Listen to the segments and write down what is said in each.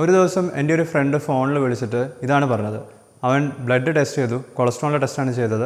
ഒരു ദിവസം എന്റെ ഒരു ഫ്രണ്ട് ഫോണിൽ വിളിച്ചിട്ട് ഇതാണ് പറഞ്ഞത്. അവൻ ബ്ലഡ് ടെസ്റ്റ് ചെയ്തു കൊളസ്ട്രോളിന്റെ ടെസ്റ്റാണ് ചെയ്തത്.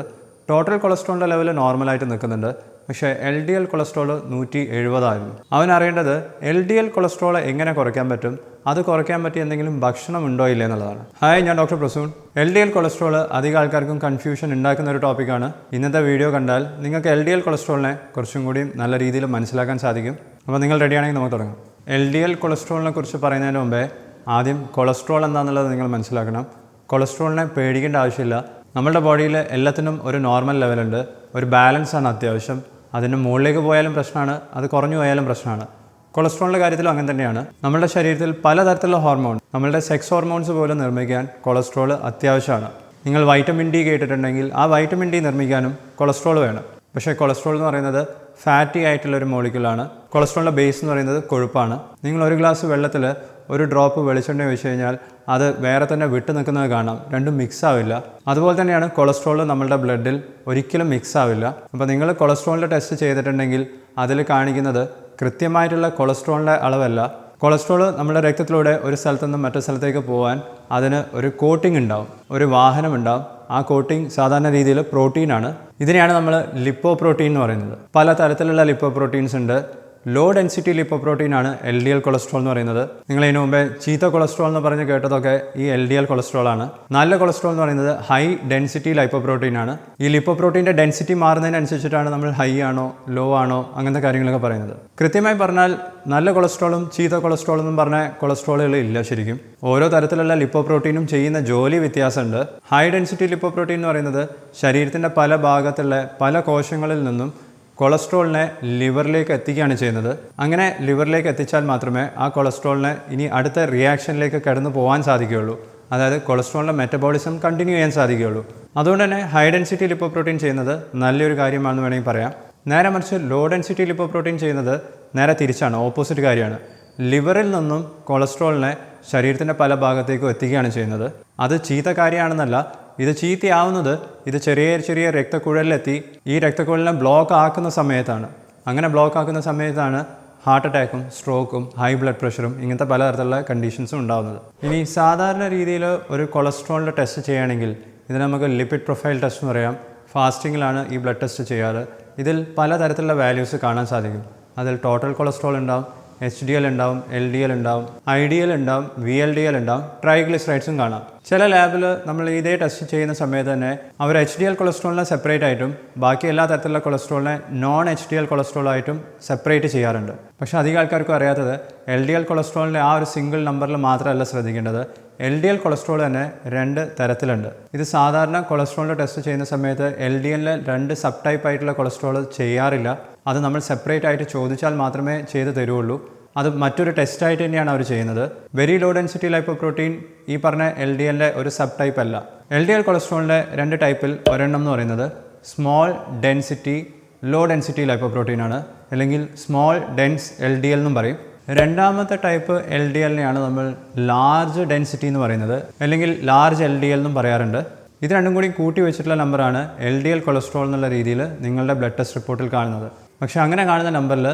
ടോട്ടൽ കൊളസ്ട്രോളിന്റെ ലെവൽ നോർമലായിട്ട് നിൽക്കുന്നുണ്ട്. പക്ഷേ എൽ ഡി എൽ കൊളസ്ട്രോൾ നൂറ്റി എഴുപതായിരുന്നു. അവൻ അറിയേണ്ടത് എൽ ഡി എൽ കൊളസ്ട്രോൾ എങ്ങനെ കുറയ്ക്കാൻ പറ്റും? അത് കുറയ്ക്കാൻ പറ്റിയ എന്തെങ്കിലും ഭക്ഷണം ഉണ്ടോ ഇല്ലേ എന്നുള്ളതാണ്. ഹായ് ഞാൻ doctor Prasoon. L D L cholesterol അധികം ആൾക്കാർക്കും കൺഫ്യൂഷൻ ഉണ്ടാക്കുന്ന ഒരു ടോപ്പിക്കാണ് ഇന്നത്തെ വീഡിയോ കണ്ടാൽ നിങ്ങൾക്ക് എൽ ഡി എൽ കൊളസ്ട്രോളിനെ കുറച്ചും കൂടി നല്ല രീതിയിൽ മനസ്സിലാക്കാൻ സാധിക്കും. അപ്പോൾ നിങ്ങൾ റെഡിയാണെങ്കിൽ നമുക്ക് തുടങ്ങാം. എൽ ഡി എൽ കൊളസ്ട്രോളിനെ കുറിച്ച് പറയുന്നതിന് മുമ്പേ ആദ്യം കൊളസ്ട്രോൾ എന്താണെന്നുള്ളത് നിങ്ങൾ മനസ്സിലാക്കണം. കൊളസ്ട്രോളിനെ പേടിക്കേണ്ട ആവശ്യമില്ല. നമ്മുടെ ബോഡിയിൽ എല്ലാത്തിനും ഒരു നോർമൽ ലെവലുണ്ട്. ഒരു ബാലൻസ് ആണ് അത്യാവശ്യം. അതിന് മുകളിലേക്ക് പോയാലും പ്രശ്നമാണ് അത് കുറഞ്ഞു പോയാലും പ്രശ്നമാണ്. കൊളസ്ട്രോളിന്റെ കാര്യത്തിലും അങ്ങനെ തന്നെയാണ്. നമ്മുടെ ശരീരത്തിൽ പലതരത്തിലുള്ള ഹോർമോൺ നമ്മളുടെ സെക്സ് ഹോർമോൺസ് പോലും നിർമ്മിക്കാൻ കൊളസ്ട്രോൾ അത്യാവശ്യമാണ്. നിങ്ങൾ വൈറ്റമിൻ ഡി കേട്ടിട്ടുണ്ടെങ്കിൽ ആ വൈറ്റമിൻ ഡി നിർമ്മിക്കാനും കൊളസ്ട്രോൾ വേണം. പക്ഷേ കൊളസ്ട്രോൾ എന്ന് പറയുന്നത് ഫാറ്റി ആയിട്ടുള്ള ഒരു മോളിക്കുലാണ് കൊളസ്ട്രോളിന്റെ ബേസ് എന്ന് പറയുന്നത് കൊഴുപ്പാണ്. നിങ്ങൾ ഒരു ഗ്ലാസ് വെള്ളത്തിൽ ഒരു ഡ്രോപ്പ് വെളിച്ചെണ്ണ ഒഴിച്ച് കഴിഞ്ഞാൽ അത് വേറെ തന്നെ വിട്ടു നിൽക്കുന്നത് കാണാം. രണ്ടും മിക്സ് ആവില്ല. അതുപോലെ തന്നെയാണ് കൊളസ്ട്രോൾ നമ്മളുടെ ബ്ലഡിൽ ഒരിക്കലും മിക്സ് ആവില്ല. അപ്പോൾ നിങ്ങൾ കൊളസ്ട്രോളിന്റെ ടെസ്റ്റ് ചെയ്തിട്ടുണ്ടെങ്കിൽ അതിൽ കാണിക്കുന്നത് കൃത്യമായിട്ടുള്ള കൊളസ്ട്രോളിന്റെ അളവല്ല. കൊളസ്ട്രോൾ നമ്മുടെ രക്തത്തിലൂടെ ഒരു സ്ഥലത്തു നിന്നും മറ്റു സ്ഥലത്തേക്ക് പോകാൻ അതിന് ഒരു കോട്ടിംഗ് ഉണ്ടാവും. ഒരു വാഹനം ഉണ്ടാവും. ആ കോട്ടിംഗ് സാധാരണ രീതിയിൽ പ്രോട്ടീനാണ് ഇതിനെയാണ് നമ്മൾ ലിപ്പോ പ്രോട്ടീൻ എന്ന് പറയുന്നത്. പല തരത്തിലുള്ള ലിപ്പോ പ്രോട്ടീൻസ് ഉണ്ട്. ലോ ഡെൻസിറ്റി ലിപ്പോ പ്രോട്ടീൻ ആണ് എൽ ഡി എൽ കൊളസ്ട്രോൾ എന്ന് പറയുന്നത്. നിങ്ങൾ ഇതിനു മുമ്പേ ചീത്ത കൊളസ്ട്രോൾ എന്ന് പറഞ്ഞ് കേട്ടതൊക്കെ ഈ എൽ ഡി എൽ കൊളസ്ട്രോൾ ആണ്. നല്ല കൊളസ്ട്രോൾ എന്ന് പറയുന്നത് ഹൈ ഡെൻസിറ്റി ലൈപ്പോ പ്രോട്ടീൻ ആണ്. ഈ ലിപ്പോ പ്രോട്ടീന്റെ ഡെൻസിറ്റി മാറുന്നതിനനുസരിച്ചിട്ടാണ് നമ്മൾ ഹൈ ആണോ ലോ ആണോ അങ്ങനത്തെ കാര്യങ്ങളൊക്കെ പറയുന്നത്. കൃത്യമായി പറഞ്ഞാൽ നല്ല കൊളസ്ട്രോളും ചീത്ത കൊളസ്ട്രോൾ എന്നും പറഞ്ഞ കൊളസ്ട്രോളുകൾ ഇല്ല ശരിക്കും. ഓരോ തരത്തിലുള്ള ലിപ്പോ പ്രോട്ടീനും ചെയ്യുന്ന ജോലി വ്യത്യാസമുണ്ട്. ഹൈ ഡെൻസിറ്റി ലിപ്പോ പ്രോട്ടീൻ എന്ന് പറയുന്നത് ശരീരത്തിന്റെ പല ഭാഗത്തുള്ള പല കോശങ്ങളിൽ നിന്നും കൊളസ്ട്രോളിനെ ലിവറിലേക്ക് എത്തിക്കുകയാണ് ചെയ്യുന്നത്. അങ്ങനെ ലിവറിലേക്ക് എത്തിച്ചാൽ മാത്രമേ ആ കൊളസ്ട്രോളിനെ ഇനി അടുത്ത റിയാക്ഷനിലേക്ക് കടന്നു പോകാൻ സാധിക്കുകയുള്ളൂ. അതായത് കൊളസ്ട്രോളിന്റെ മെറ്റബോളിസം കണ്ടിന്യൂ ചെയ്യാൻ സാധിക്കുകയുള്ളൂ. അതുകൊണ്ട് തന്നെ ഹൈ ഡെൻസിറ്റി ലിപ്പോ പ്രോട്ടീൻ ചെയ്യുന്നത് നല്ലൊരു കാര്യമാണെന്ന് വേണമെങ്കിൽ പറയാം. നേരെ മറിച്ച് ലോ ഡെൻസിറ്റി ലിപ്പോ പ്രോട്ടീൻ ചെയ്യുന്നത് നേരെ തിരിച്ചാണ് ഓപ്പോസിറ്റ് കാര്യമാണ്. ലിവറിൽ നിന്നും കൊളസ്ട്രോളിനെ ശരീരത്തിന്റെ പല ഭാഗത്തേക്കും എത്തിക്കുകയാണ് ചെയ്യുന്നത്. അത് ചീത്ത കാര്യമാണെന്നല്ല ഇത് ചീത്തയാവുന്നത് ഇത് ചെറിയ ചെറിയ രക്തക്കുഴലിലെത്തി ഈ രക്തക്കുഴലിനെ ബ്ലോക്ക് ആക്കുന്ന സമയത്താണ്. അങ്ങനെ ബ്ലോക്ക് ആക്കുന്ന സമയത്താണ് ഹാർട്ട് അറ്റാക്കും സ്ട്രോക്കും ഹൈ ബ്ലഡ് പ്രഷറും ഇങ്ങനത്തെ പലതരത്തിലുള്ള കണ്ടീഷൻസും ഉണ്ടാകുന്നത് ഇനി സാധാരണ രീതിയിൽ ഒരു കൊളസ്ട്രോളിന്റെ ടെസ്റ്റ് ചെയ്യുകയാണെങ്കിൽ ഇതിന് നമുക്ക് ലിപ്പിഡ് പ്രൊഫൈൽ ടെസ്റ്റ് എന്ന് പറയാം. ഫാസ്റ്റിങ്ങിലാണ് ഈ ബ്ലഡ് ടെസ്റ്റ് ചെയ്യാറ്. ഇതിൽ പലതരത്തിലുള്ള വാല്യൂസ് കാണാൻ സാധിക്കും. അതിൽ ടോട്ടൽ കൊളസ്ട്രോൾ ഉണ്ടാവും. എച്ച് ഡി എൽ ഉണ്ടാവും എൽ ഡി എൽ ഉണ്ടാവും ഐ ഡി എൽ ഉണ്ടാവും വി എൽ ഡി എൽ ഉണ്ടാവും ട്രൈഗ്ലിസറൈഡ്സും കാണാം. ചില ലാബിൽ നമ്മൾ ഇതേ ടെസ്റ്റ് ചെയ്യുന്ന സമയത്ത് തന്നെ അവർ എച്ച് ഡി എൽ കൊളസ്ട്രോളിനെ സെപ്പറേറ്റ് ആയിട്ടും ബാക്കി എല്ലാ തരത്തിലുള്ള കൊളസ്ട്രോളിനെ non H D L cholesterol ആയിട്ടും സെപ്പറേറ്റ് ചെയ്യാറുണ്ട്. പക്ഷേ അധികം ആൾക്കാർക്കും അറിയാത്തത് എൽ ഡി എൽ കൊളസ്ട്രോളിന്റെ ആ ഒരു സിംഗിൾ നമ്പറിൽ മാത്രമല്ല ശ്രദ്ധിക്കേണ്ടത്. എൽ ഡി എൽ കൊളസ്ട്രോൾ തന്നെ രണ്ട് തരത്തിലുണ്ട്. ഇത് സാധാരണ കൊളസ്ട്രോളിന്റെ ടെസ്റ്റ് ചെയ്യുന്ന സമയത്ത് എൽ ഡി എല്ലിൽ രണ്ട് സബ് ടൈപ്പ് ആയിട്ടുള്ള കൊളസ്ട്രോൾ ചെയ്യാറില്ല. അത് നമ്മൾ സെപ്പറേറ്റ് ആയിട്ട് ചോദിച്ചാൽ മാത്രമേ ചെയ്ത് തരുള്ളൂ. അത് മറ്റൊരു ടെസ്റ്റായിട്ട് തന്നെയാണ് അവർ ചെയ്യുന്നത്. Very low density lipo protein ഈ പറഞ്ഞ എൽ ഡി എല്ലിന്റെ ഒരു സബ് ടൈപ്പ് അല്ല. എൽ ഡി എൽ കൊളസ്ട്രോളിന്റെ രണ്ട് ടൈപ്പിൽ ഒരെണ്ണം എന്ന് പറയുന്നത് small density low density lipo protein ആണ്. അല്ലെങ്കിൽ small dense L D L എന്നും പറയും. രണ്ടാമത്തെ ടൈപ്പ് എൽ ഡി എല്ലിനെയാണ് നമ്മൾ ലാർജ് ഡെൻസിറ്റി എന്ന് പറയുന്നത്. അല്ലെങ്കിൽ ലാർജ് എൽ ഡി എൽ എന്നും പറയാറുണ്ട്. ഇത് രണ്ടും കൂടി കൂട്ടി വെച്ചിട്ടുള്ള നമ്പറാണ് എൽ ഡി എൽ കൊളസ്ട്രോൾ എന്നുള്ള രീതിയിൽ നിങ്ങളുടെ ബ്ലഡ് ടെസ്റ്റ് റിപ്പോർട്ടിൽ കാണുന്നത്. പക്ഷേ അങ്ങനെ കാണുന്ന നമ്പറിൽ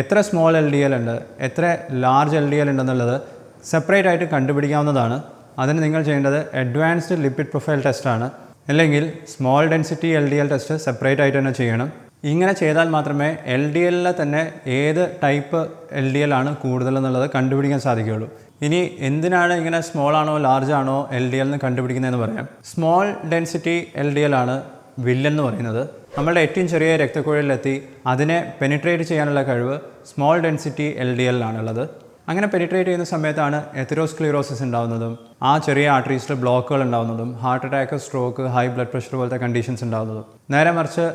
എത്ര സ്മോൾ എൽ ഡി എൽ ഉണ്ട് എത്ര ലാർജ് എൽ ഡി എൽ ഉണ്ടെന്നുള്ളത് സെപ്പറേറ്റ് ആയിട്ട് കണ്ടുപിടിക്കാവുന്നതാണ്. അതിന് നിങ്ങൾ ചെയ്യേണ്ടത് അഡ്വാൻസ്ഡ് ലിപ്പിഡ് പ്രൊഫൈൽ ടെസ്റ്റാണ് അല്ലെങ്കിൽ small density L D L test separate ആയിട്ട് തന്നെ ചെയ്യണം. ഇങ്ങനെ ചെയ്താൽ മാത്രമേ എൽ ഡി എല്ലിൽ തന്നെ ഏത് ടൈപ്പ് എൽ ഡി എൽ ആണ് കൂടുതൽ എന്നുള്ളത് കണ്ടുപിടിക്കാൻ സാധിക്കുകയുള്ളൂ. ഇനി എന്തിനാണ് ഇങ്ങനെ സ്മോൾ ആണോ ലാർജ് ആണോ എൽ ഡി എൽ എന്ന് കണ്ടുപിടിക്കുന്നതെന്ന് പറയാം. Small density L D L ആണ് വില്ലെന്ന് പറയുന്നത്. നമ്മളുടെ ഏറ്റവും ചെറിയ രക്തക്കുഴലിലെത്തി. അതിനെ പെനിട്രേറ്റ് ചെയ്യാനുള്ള കഴിവ് സ്മോൾ ഡെൻസിറ്റി എൽ ഡി എല്ലാണുള്ളത് അങ്ങനെ പെനിട്രേറ്റ് ചെയ്യുന്ന സമയത്താണ് എത്തിറോസ്ക്ലിറോസിസ് ഉണ്ടാകുന്നതും ആ ചെറിയ ആർട്ടറീസിൽ ബ്ലോക്കുകൾ ഉണ്ടാകുന്നതും heart attack stroke high blood pressure പോലത്തെ കണ്ടീഷൻസ് ഉണ്ടാകുന്നതും നേരെ മറിച്ച്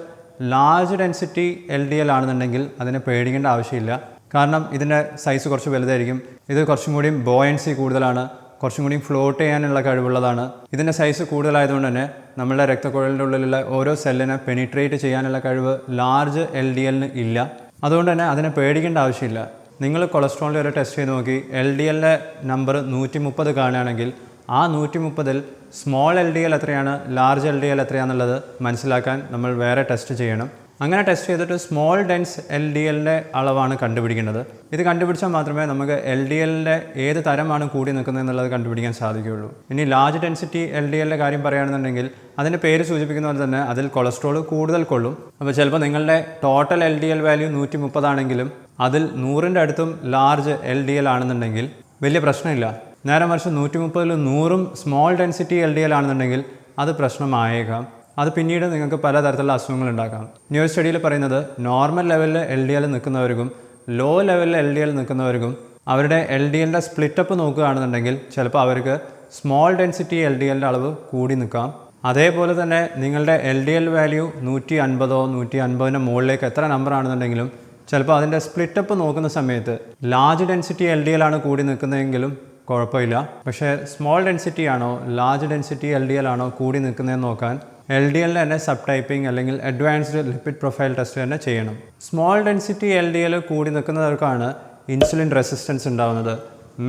large density L D L ആണെന്നുണ്ടെങ്കിൽ അതിനെ പേടിക്കേണ്ട ആവശ്യമില്ല. കാരണം ഇതിന്റെ സൈസ് കുറച്ച് വലുതായിരിക്കും. ഇത് കുറച്ചും കൂടിയും ബോയൻസി കൂടുതലാണ്. കുറച്ചും കൂടി ഫ്ലോട്ട് ചെയ്യാനുള്ള കഴിവുള്ളതാണ്. ഇതിന്റെ സൈസ് കൂടുതലായതുകൊണ്ട് തന്നെ നമ്മളുടെ രക്തക്കുഴലിന്റെ ഉള്ളിലുള്ള ഓരോ സെല്ലിനെ പെനിട്രേറ്റ് ചെയ്യാനുള്ള കഴിവ് ലാർജ് എൽ ഡി എല്ലിന് ഇല്ല. അതുകൊണ്ട് തന്നെ അതിനെ പേടിക്കേണ്ട ആവശ്യമില്ല. നിങ്ങൾ കൊളസ്ട്രോളിന്റെ ഒരു ടെസ്റ്റ് ചെയ്ത് നോക്കി എൽ ഡി എല്ലിന്റെ നമ്പർ നൂറ്റി മുപ്പത് കാണുകയാണെങ്കിൽ ആ നൂറ്റി മുപ്പതിൽ സ്മോൾ എൽ ഡി എൽ എത്രയാണ് ലാർജ് എൽ ഡി എൽ എത്രയാണെന്നുള്ളത് മനസ്സിലാക്കാൻ നമ്മൾ വേറെ ടെസ്റ്റ് ചെയ്യണം. അങ്ങനെ ടെസ്റ്റ് ചെയ്തിട്ട് സ്മോൾ ഡെൻസ് എൽ ഡി എല്ലിന്റെ അളവാണ് കണ്ടുപിടിക്കേണ്ടത് ഇത് കണ്ടുപിടിച്ചാൽ മാത്രമേ നമുക്ക് എൽ ഡി എല്ലിന്റെ ഏത് തരമാണ് കൂടി നിൽക്കുന്നത് എന്നുള്ളത് കണ്ടുപിടിക്കാൻ സാധിക്കുകയുള്ളൂ. ഇനി ലാർജ് ഡെൻസിറ്റി എൽ ഡി എല്ലിന്റെ കാര്യം പറയുകയാണെന്നുണ്ടെങ്കിൽ അതിന്റെ പേര് സൂചിപ്പിക്കുന്ന പോലെ തന്നെ അതിൽ കൊളസ്ട്രോൾ കൂടുതൽ കൊള്ളും. അപ്പോൾ ചിലപ്പോൾ നിങ്ങളുടെ total L D L value നൂറ്റി മുപ്പതാണെങ്കിലും അതിൽ നൂറിന്റെ അടുത്തും ലാർജ് എൽ ഡി എൽ ആണെന്നുണ്ടെങ്കിൽ വലിയ പ്രശ്നമില്ല. നേരെ മറിച്ച് നൂറ്റി മുപ്പതിൽ നൂറും small density L D L ആണെന്നുണ്ടെങ്കിൽ അത് പ്രശ്നമായേക്കാം. അത് പിന്നീട് നിങ്ങൾക്ക് പലതരത്തിലുള്ള അസുഖങ്ങൾ ഉണ്ടാക്കാം. ന്യൂസ് സ്റ്റഡിയിൽ പറയുന്നത് നോർമൽ ലെവലിൽ എൽ ഡി എൽ നിൽക്കുന്നവർക്കും ലോ ലെവലിൽ എൽ ഡി എൽ നിൽക്കുന്നവർക്കും അവരുടെ എൽ ഡി എല്ലിന്റെ സ്പ്ലിറ്റപ്പ് നോക്കുകയാണെന്നുണ്ടെങ്കിൽ ചിലപ്പോൾ അവർക്ക് സ്മോൾ ഡെൻസിറ്റി എൽ ഡി എല്ലിന്റെ അളവ് കൂടി നിൽക്കാം. അതേപോലെ തന്നെ നിങ്ങളുടെ എൽ ഡി എൽ വാല്യൂ നൂറ്റി അൻപതോ നൂറ്റി അൻപതിന്റെ മുകളിലേക്ക് എത്ര നമ്പർ ആണെന്നുണ്ടെങ്കിലും ചിലപ്പോൾ അതിന്റെ സ്പ്ലിറ്റപ്പ് നോക്കുന്ന സമയത്ത് large density L D L ആണ് കൂടി നിൽക്കുന്നതെങ്കിലും കുഴപ്പമില്ല. പക്ഷേ സ്മോൾ ഡെൻസിറ്റി ആണോ large density L D L ആണോ കൂടി നിൽക്കുന്നതെന്ന് നോക്കാൻ എൽ ഡി എൽ തന്നെ സബ് ടൈപ്പിംഗ് അല്ലെങ്കിൽ അഡ്വാൻസ്ഡ് ലിപ്പിഡ് പ്രൊഫൈൽ ടെസ്റ്റ് തന്നെ ചെയ്യണം. Small density L D L കൂടി നിൽക്കുന്നവർക്കാണ് ഇൻസുലിൻ റെസിസ്റ്റൻസ് ഉണ്ടാകുന്നത്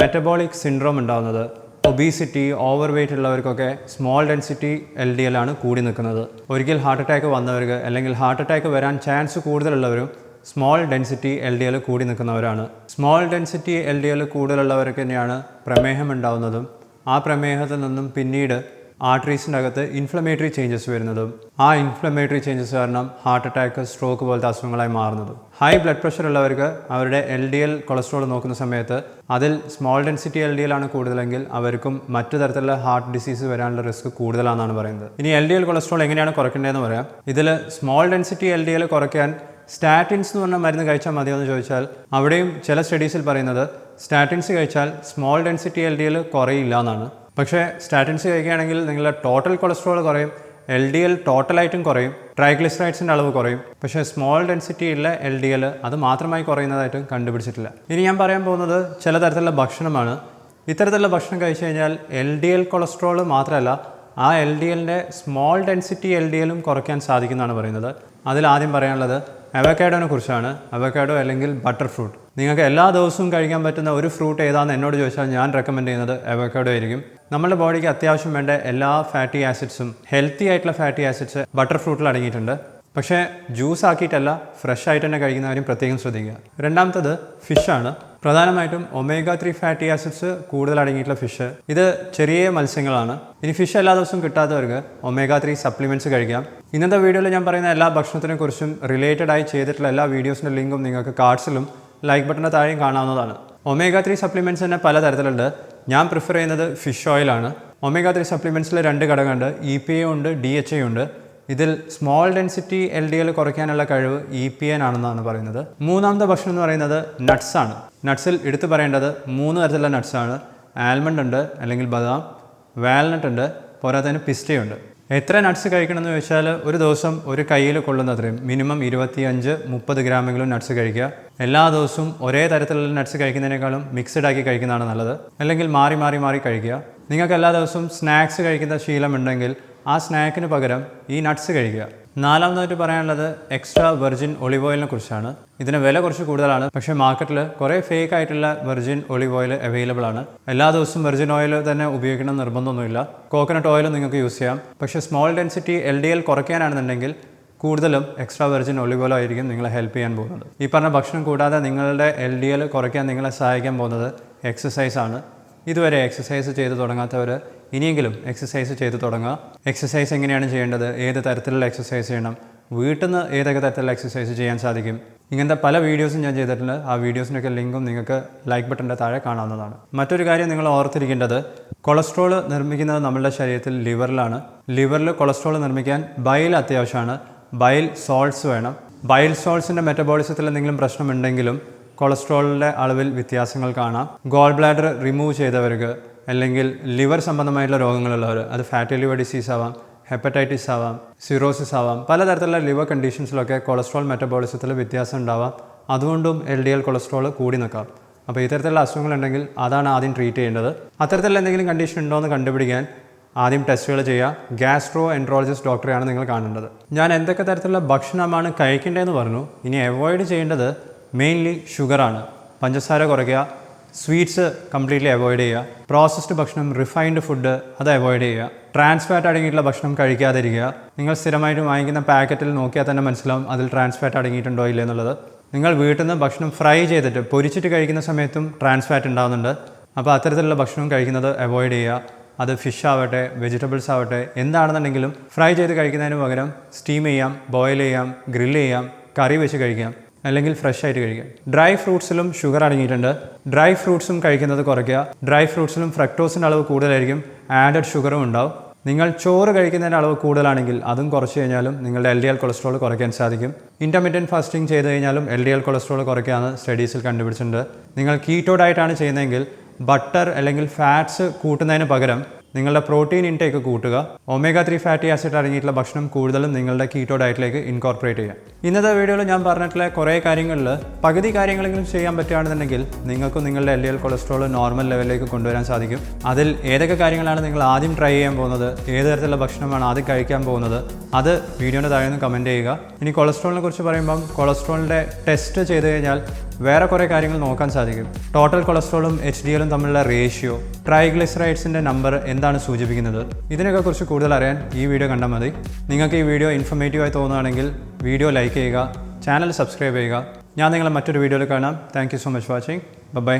മെറ്റബോളിക് സിൻഡ്രോം ഉണ്ടാകുന്നത് obesity over weight ഉള്ളവർക്കൊക്കെ small density L D L ആണ് കൂടി നിൽക്കുന്നത്. ഒരിക്കൽ ഹാർട്ട് അറ്റാക്ക് വന്നവർക്ക് അല്ലെങ്കിൽ ഹാർട്ട് അറ്റാക്ക് വരാൻ chance കൂടുതലുള്ളവരും small density L D L കൂടി നിൽക്കുന്നവരാണ്. Small density L D L കൂടുതലുള്ളവർക്ക് തന്നെയാണ് പ്രമേഹം ഉണ്ടാകുന്നതും ആ പ്രമേഹത്തിൽ നിന്നും പിന്നീട് ആർട്ടറീസിന്റെ അകത്ത് ഇൻഫ്ലമേറ്ററി ചേഞ്ചസ് വരുന്നതും ആ ഇൻഫ്ലമേറ്ററി ചേഞ്ചസ് കാരണം ഹാർട്ട് അറ്റാക്ക് സ്ട്രോക്ക് പോലത്തെ അസുഖങ്ങളായി മാറുന്നതും. ഹൈ ബ്ലഡ് പ്രഷർ ഉള്ളവർക്ക് അവരുടെ എൽ ഡി എൽ കൊളസ്ട്രോൾ നോക്കുന്ന സമയത്ത് അതിൽ small density L D L ആണ് കൂടുതലെങ്കിൽ അവർക്കും മറ്റു തരത്തിലുള്ള ഹാർട്ട് ഡിസീസ് വരാനുള്ള റിസ്ക് കൂടുതലാണെന്നാണ് പറയുന്നത്. ഇനി എൽ ഡി എൽ കൊളസ്ട്രോൾ എങ്ങനെയാണ് കുറയ്ക്കേണ്ടതെന്ന് പറയാം. ഇതിൽ small density L D L കുറയ്ക്കാൻ സ്റ്റാറ്റിൻസ് എന്ന് പറഞ്ഞ മരുന്ന് കഴിച്ചാൽ മതിയോ എന്ന് ചോദിച്ചാൽ അവിടെയും ചില സ്റ്റഡീസിൽ പറയുന്നത് സ്റ്റാറ്റിൻസ് കഴിച്ചാൽ small density L D L കുറയില്ല എന്നാണ്. പക്ഷേ സ്റ്റാറ്റിൻസ് കഴിക്കുകയാണെങ്കിൽ നിങ്ങളുടെ ടോട്ടൽ കൊളസ്ട്രോൾ കുറയും എൽ ഡി എൽ ടോട്ടലായിട്ടും കുറയും ട്രൈഗ്ലിസറൈഡ്സിന്റെ അളവ് കുറയും. പക്ഷേ സ്മോൾ ഡെൻസിറ്റി ഉള്ള എൽ ഡി എൽ അത് മാത്രമായി കുറയുന്നതായിട്ടും കണ്ടുപിടിച്ചിട്ടില്ല. ഇനി ഞാൻ പറയാൻ പോകുന്നത് ചില തരത്തിലുള്ള ഭക്ഷണമാണ്. ഇത്തരത്തിലുള്ള ഭക്ഷണം കഴിച്ചു കഴിഞ്ഞാൽ എൽ ഡി എൽ കൊളസ്ട്രോൾ മാത്രമല്ല ആ എൽ ഡി എല്ലിന്റെ സ്മോൾ ഡെൻസിറ്റി എൽ ഡി എല്ലും കുറയ്ക്കാൻ സാധിക്കുന്നതാണ് പറയുന്നത്. അതിൽ ആദ്യം പറയാനുള്ളത് അവക്കാഡോനെ കുറിച്ചാണ്. അവക്കാഡോ അല്ലെങ്കിൽ ബട്ടർ ഫ്രൂട്ട് നിങ്ങൾക്ക് എല്ലാ ദിവസവും കഴിക്കാൻ പറ്റുന്ന ഒരു ഫ്രൂട്ട് ഏതാണെന്ന് എന്നോട് ചോദിച്ചാൽ ഞാൻ റെക്കമെൻഡ് ചെയ്യുന്നത് അവക്കാഡോ ആയിരിക്കും. നമ്മുടെ ബോഡിക്ക് അത്യാവശ്യം വേണ്ട എല്ലാ ഫാറ്റി ആസിഡ്സും ഹെൽത്തി ആയിട്ടുള്ള ഫാറ്റി ആസിഡ്സ് ബട്ടർ ഫ്രൂട്ടിൽ അടങ്ങിയിട്ടുണ്ട്. പക്ഷേ ജ്യൂസ് ആക്കിയിട്ടല്ല ഫ്രഷ് ആയിട്ട് തന്നെ കഴിക്കുന്നവരും പ്രത്യേകം ശ്രദ്ധിക്കുക. രണ്ടാമത്തത് ഫിഷാണ് പ്രധാനമായിട്ടും ഒമേഗ ത്രീ ഫാറ്റി ആസിഡ്സ് കൂടുതൽ അടങ്ങിയിട്ടുള്ള ഫിഷ് ഇത് ചെറിയ മത്സ്യങ്ങളാണ്. ഇനി ഫിഷ് എല്ലാ ദിവസവും കിട്ടാത്തവർക്ക് ഒമേഗ ത്രീ സപ്ലിമെന്റ്സ് കഴിക്കാം. ഇന്നത്തെ വീഡിയോയിൽ ഞാൻ പറയുന്ന എല്ലാ ഭക്ഷണത്തിനെ കുറിച്ചും റിലേറ്റഡ് ആയി ചെയ്തിട്ടുള്ള എല്ലാ വീഡിയോസിന്റെ ലിങ്കും നിങ്ങൾക്ക് കാർഡ്സിലും ലൈക്ക് ബട്ടന്റെ താഴെയും കാണാവുന്നതാണ്. ഒമേഗ ത്രീ സപ്ലിമെന്റ്സ് തന്നെ പലതരത്തിലുണ്ട്. ഞാൻ പ്രിഫർ ചെയ്യുന്നത് ഫിഷ് ഓയിലാണ് ഒമേഗ ത്രീ സപ്ലിമെന്റ്സിൽ രണ്ട് ഘടകമുണ്ട്. ഇ പി എ ഉണ്ട് ഡി എച്ച് എ ഉണ്ട്. ഇതിൽ small density L D L കുറയ്ക്കാനുള്ള കഴിവ് ഇ പി എൻ ആണെന്നാണ് പറയുന്നത്. മൂന്നാമത്തെ ഭക്ഷണം എന്ന് പറയുന്നത് നട്ട്സ് ആണ്. നട്ട്സിൽ എടുത്തു പറയേണ്ടത് മൂന്ന് തരത്തിലുള്ള നട്ട്സ് ആണ്. ആൽമണ്ട് ഉണ്ട് അല്ലെങ്കിൽ ബദാം. വാൽനട്ട് ഉണ്ട് പോരാത്തതിന് പിസ്റ്റയുണ്ട് എത്ര നട്ട്സ് കഴിക്കണമെന്ന് വെച്ചാൽ ഒരു ദിവസം ഒരു കയ്യിൽ കൊള്ളുന്ന അത്രയും മിനിമം ഇരുപത്തിയഞ്ച് മുപ്പത് ഗ്രാമെങ്കിലും നട്ട്സ് കഴിക്കുക. എല്ലാ ദിവസവും ഒരേ തരത്തിലുള്ള നട്ട്സ് കഴിക്കുന്നതിനേക്കാളും മിക്സ്ഡ് ആക്കി കഴിക്കുന്നതാണ് നല്ലത്. അല്ലെങ്കിൽ മാറി മാറി മാറി കഴിക്കുക. നിങ്ങൾക്ക് എല്ലാ ദിവസവും സ്നാക്സ് കഴിക്കുന്ന ശീലമുണ്ടെങ്കിൽ ആ സ്നാക്കിന് പകരം ഈ നട്ട്സ് കഴിക്കുക. നാലാമതായിട്ട് പറയാനുള്ളത് എക്സ്ട്രാ വെർജിൻ ഒളിവ് ഓയിലിനെ കുറിച്ചാണ്. ഇതിന് വില കുറച്ച് കൂടുതലാണ്. പക്ഷേ മാർക്കറ്റിൽ കുറേ ഫേക്ക് ആയിട്ടുള്ള വെർജിൻ ഒളിവ് ഓയിൽ അവൈലബിൾ ആണ്. എല്ലാ ദിവസവും വെർജിൻ ഓയിൽ തന്നെ ഉപയോഗിക്കണം നിർബന്ധമൊന്നുമില്ല. കോക്കനട്ട് ഓയിൽ നിങ്ങൾക്ക് യൂസ് ചെയ്യാം. പക്ഷേ small density L D L കുറയ്ക്കാനാണെന്നുണ്ടെങ്കിൽ കൂടുതലും എക്സ്ട്രാ വെർജിൻ ഒളിവ് ഓയിൽ ആയിരിക്കും നിങ്ങളെ ഹെൽപ്പ് ചെയ്യാൻ പോകുന്നത്. ഈ പറഞ്ഞ ഭക്ഷണം കൂടാതെ നിങ്ങളുടെ എൽ ഡി എൽ കുറയ്ക്കാൻ നിങ്ങളെ സഹായിക്കാൻ പോകുന്നത് എക്സസൈസ് ആണ്. ഇതുവരെ എക്സസൈസ് ചെയ്ത് തുടങ്ങാത്തവർ ഇനിയെങ്കിലും എക്സസൈസ് ചെയ്ത് തുടങ്ങുക. എക്സസൈസ് എങ്ങനെയാണ് ചെയ്യേണ്ടത്? ഏത് തരത്തിലുള്ള എക്സസൈസ് ചെയ്യണം? വീട്ടിൽ നിന്ന് ഏതൊക്കെ തരത്തിലുള്ള എക്സസൈസ് ചെയ്യാൻ സാധിക്കും? ഇങ്ങനത്തെ പല വീഡിയോസും ഞാൻ ചെയ്തിട്ടുണ്ട്. ആ വീഡിയോസിനൊക്കെ ലിങ്കും നിങ്ങൾക്ക് ലൈക്ക് ബട്ടന്റെ താഴെ കാണാവുന്നതാണ്. മറ്റൊരു കാര്യം നിങ്ങൾ ഓർത്തിരിക്കേണ്ടത്. കൊളസ്ട്രോൾ നിർമ്മിക്കുന്നത് നമ്മളുടെ ശരീരത്തിൽ ലിവറിലാണ് ലിവറിൽ കൊളസ്ട്രോൾ നിർമ്മിക്കാൻ ബൈൽ അത്യാവശ്യമാണ്. ബൈൽ സോൾട്സ് വേണം. ബൈൽ സോൾട്സിന്റെ മെറ്റബോളിസത്തിൽ എന്തെങ്കിലും പ്രശ്നമുണ്ടെങ്കിലും കൊളസ്ട്രോളിന്റെ അളവിൽ വ്യത്യാസങ്ങൾ കാണാം. ഗോൾ ബ്ലാഡർ റിമൂവ് ചെയ്തവർക്ക് അല്ലെങ്കിൽ ലിവർ സംബന്ധമായിട്ടുള്ള രോഗങ്ങളുള്ളവർ അത് ഫാറ്റി ലിവർ ഡിസീസ് ആവാം ഹെപ്പറ്റൈറ്റിസ് ആവാം സിറോസിസ് ആവാം പലതരത്തിലുള്ള ലിവർ കണ്ടീഷൻസിലൊക്കെ കൊളസ്ട്രോൾ മെറ്റബോളിസത്തിൽ വ്യത്യാസം ഉണ്ടാവാം. അതുകൊണ്ടും എൽ ഡി എൽ കൊളസ്ട്രോൾ കൂടി നിൽക്കാം. അപ്പോൾ ഇത്തരത്തിലുള്ള അസുഖങ്ങളുണ്ടെങ്കിൽ അതാണ് ആദ്യം ട്രീറ്റ് ചെയ്യേണ്ടത്. അത്തരത്തിലുള്ള എന്തെങ്കിലും കണ്ടീഷൻ ഉണ്ടോ എന്ന് കണ്ടുപിടിക്കാൻ ആദ്യം ടെസ്റ്റുകൾ ചെയ്യുക ഗ്യാസ്ട്രോ എൻട്രോളജിസ്റ്റ് ഡോക്ടറെയാണ് നിങ്ങൾ കാണേണ്ടത്. ഞാൻ എന്തൊക്കെ തരത്തിലുള്ള ഭക്ഷണമാണ് കഴിക്കേണ്ടതെന്ന് പറഞ്ഞു. ഇനി അവോയ്ഡ് ചെയ്യേണ്ടത് മെയിൻലി ഷുഗറാണ് പഞ്ചസാര കുറയ്ക്കുക സ്വീറ്റ്സ് കംപ്ലീറ്റ്ലി അവോയ്ഡ് ചെയ്യുക പ്രോസസ്ഡ് ഭക്ഷണം റിഫൈൻഡ് ഫുഡ് അത് അവോയ്ഡ് ചെയ്യുക ട്രാൻസ് ഫാറ്റ് അടങ്ങിയിട്ടുള്ള ഭക്ഷണം കഴിക്കാതിരിക്കുക. നിങ്ങൾ സ്ഥിരമായിട്ട് വാങ്ങിക്കുന്ന പാക്കറ്റിൽ നോക്കിയാൽ തന്നെ മനസ്സിലാവും അതിൽ ട്രാൻസ് ഫാറ്റ് അടങ്ങിയിട്ടുണ്ടോ ഇല്ല എന്നുള്ളത്. നിങ്ങൾ വീട്ടിൽ നിന്ന് ഭക്ഷണം ഫ്രൈ ചെയ്തിട്ട് പൊരിച്ചിട്ട് കഴിക്കുന്ന സമയത്തും ട്രാൻസ് ഫാറ്റ് ഉണ്ടാകുന്നുണ്ട് അപ്പോൾ അത്തരത്തിലുള്ള ഭക്ഷണം കഴിക്കുന്നത് അവോയ്ഡ് ചെയ്യുക. അത് ഫിഷ് ആവട്ടെ വെജിറ്റബിൾസ് ആവട്ടെ എന്താണെന്നുണ്ടെങ്കിലും ഫ്രൈ ചെയ്ത് കഴിക്കുന്നതിന് പകരം സ്റ്റീം ചെയ്യാം ബോയിൽ ചെയ്യാം ഗ്രില്ല് ചെയ്യാം കറി വെച്ച് കഴിക്കാം. അല്ലെങ്കിൽ ഫ്രഷ് ആയിട്ട് കഴിക്കുക ഡ്രൈ ഫ്രൂട്ട്സിലും ഷുഗർ അടങ്ങിയിട്ടുണ്ട്. ഡ്രൈ ഫ്രൂട്ട്സും കഴിക്കുന്നത് കുറയ്ക്കുക. ഡ്രൈ ഫ്രൂട്ട്സിലും ഫ്രക്ടോസിന്റെ അളവ് കൂടുതലായിരിക്കും. ആഡഡ് ഷുഗറും ഉണ്ടാവും. നിങ്ങൾ ചോറ് കഴിക്കുന്നതിന്റെ അളവ് കൂടുതലാണെങ്കിൽ അതും കുറച്ച് കഴിഞ്ഞാലും നിങ്ങളുടെ എൽ ഡി എൽ കൊളസ്ട്രോൾ കുറയ്ക്കാൻ സാധിക്കും. ഇന്റർമീഡിയന്റ് ഫാസ്റ്റിംഗ് ചെയ്ത് കഴിഞ്ഞാലും എൽ ഡി എൽ കൊളസ്ട്രോൾ കുറയ്ക്കാമെന്ന് സ്റ്റഡീസിൽ കണ്ടുപിടിച്ചിട്ടുണ്ട്. നിങ്ങൾ കീറ്റോ ഡയറ്റാണ് ചെയ്യുന്നതെങ്കിൽ ബട്ടർ അല്ലെങ്കിൽ ഫാറ്റ്സ് കൂട്ടുന്നതിന് പകരം നിങ്ങളുടെ പ്രോട്ടീൻ ഇൻടേക്ക് കൂട്ടുക ഒമേഗ ത്രീ ഫാറ്റി ആസിഡ് അടങ്ങിയിട്ടുള്ള ഭക്ഷണം കൂടുതലും നിങ്ങളുടെ കീറ്റോ ഡയറ്റിലേക്ക് ഇൻകോർപ്പറേറ്റ് ചെയ്യുക. ഇന്നത്തെ വീഡിയോയിൽ ഞാൻ പറഞ്ഞിട്ടുള്ള കുറേ കാര്യങ്ങളിൽ പകുതി കാര്യങ്ങളെങ്കിലും ചെയ്യാൻ പറ്റുകയാണെന്നുണ്ടെങ്കിൽ നിങ്ങൾക്കും നിങ്ങളുടെ എൽ എൽ കൊളസ്ട്രോൾ നോർമൽ ലെവലിലേക്ക് കൊണ്ടുവരാൻ സാധിക്കും. അതിൽ ഏതൊക്കെ കാര്യങ്ങളാണ് നിങ്ങൾ ആദ്യം ട്രൈ ചെയ്യാൻ പോകുന്നത് ഏത് തരത്തിലുള്ള ഭക്ഷണമാണ് ആദ്യം കഴിക്കാൻ പോകുന്നത് അത് വീഡിയോയുടെ താഴെ നിന്ന് കമന്റ് ചെയ്യുക. ഇനി കൊളസ്ട്രോളിനെ കുറിച്ച് പറയുമ്പം കൊളസ്ട്രോളിന്റെ ടെസ്റ്റ് ചെയ്ത് കഴിഞ്ഞാൽ വേറെ കുറേ കാര്യങ്ങൾ നോക്കാൻ സാധിക്കും. ടോട്ടൽ കൊളസ്ട്രോളും എച്ച് ഡി എല്ലും തമ്മിലുള്ള റേഷ്യോ ട്രൈഗ്ലിസറൈഡ്സിന്റെ നമ്പർ എന്താണ് സൂചിപ്പിക്കുന്നത്? ഇതിനൊക്കെ കുറിച്ച് കൂടുതൽ അറിയാൻ ഈ വീഡിയോ കണ്ടാൽ മതി. നിങ്ങൾക്ക് ഈ വീഡിയോ ഇൻഫർമേറ്റീവായി തോന്നുകയാണെങ്കിൽ വീഡിയോ ലൈക്ക് ചെയ്യുക ചാനൽ സബ്സ്ക്രൈബ് ചെയ്യുക. ഞാൻ നിങ്ങളെ മറ്റൊരു വീഡിയോയിൽ കാണാം. Thank so much watching bye